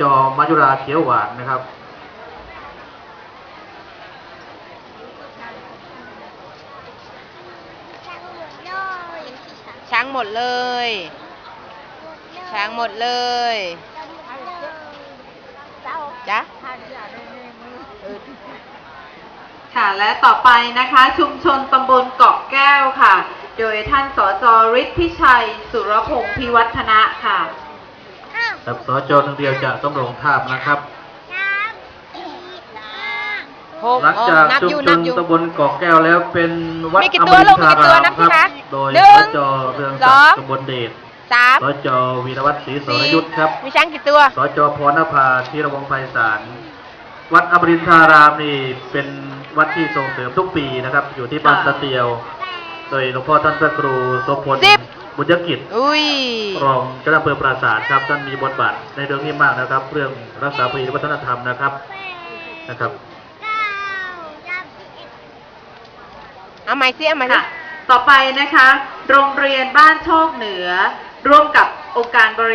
จมายุราเขียวหวานนะครับ ช้างหมดเลย ช้างหมดเลยจ้ะค่ะ และต่อไปนะคะ ชุมชนตำบลเกาะแก้วค่ะ โดยท่านสจฤทธิชัย สุรพงศ์พิวัฒนะค่ะ ครับสจหนึ่งเดียวจากตำรงทาบนะครับ หกหลังอ๋อจากนับชุอมยู่ชนับนอยู่ ตำบลเกาะแก้วแล้วเป็นวัดมีกี่อตัวมลูริกนมีทรากี่ตัวรามนับสิครัคะบโดยหนึ่สงจเรืองสศัอกงดิ์กบลเดชสามสจวีรวัตรศรีสรยุทธครับ มีช้างกี่ตัว สจพรณภาธีรวงศ์ไพศาล วัดอมรินทรารามนี่เป็นวัดที่ส่งเสริมทุกปีนะครับ อยู่ที่บ้านค่ะ ตะเตียว โดยหลวงพ่อท่านพระครูโสพลสิบ บุญยกิจอุ้ย รองเจ้าหน้าที่อำเภอปราสาทครับท่านมีบทบาทในเรื่องนี้มากนะครับ เรื่องรักษาประเพณีวัฒนธรรมนะครับนะครับเอาใหม่สิเอาใหม่สิค่ะ ต่อไปนะคะ โรงเรียนบ้านโชคเหนือ ร่วมกับองค์การบริ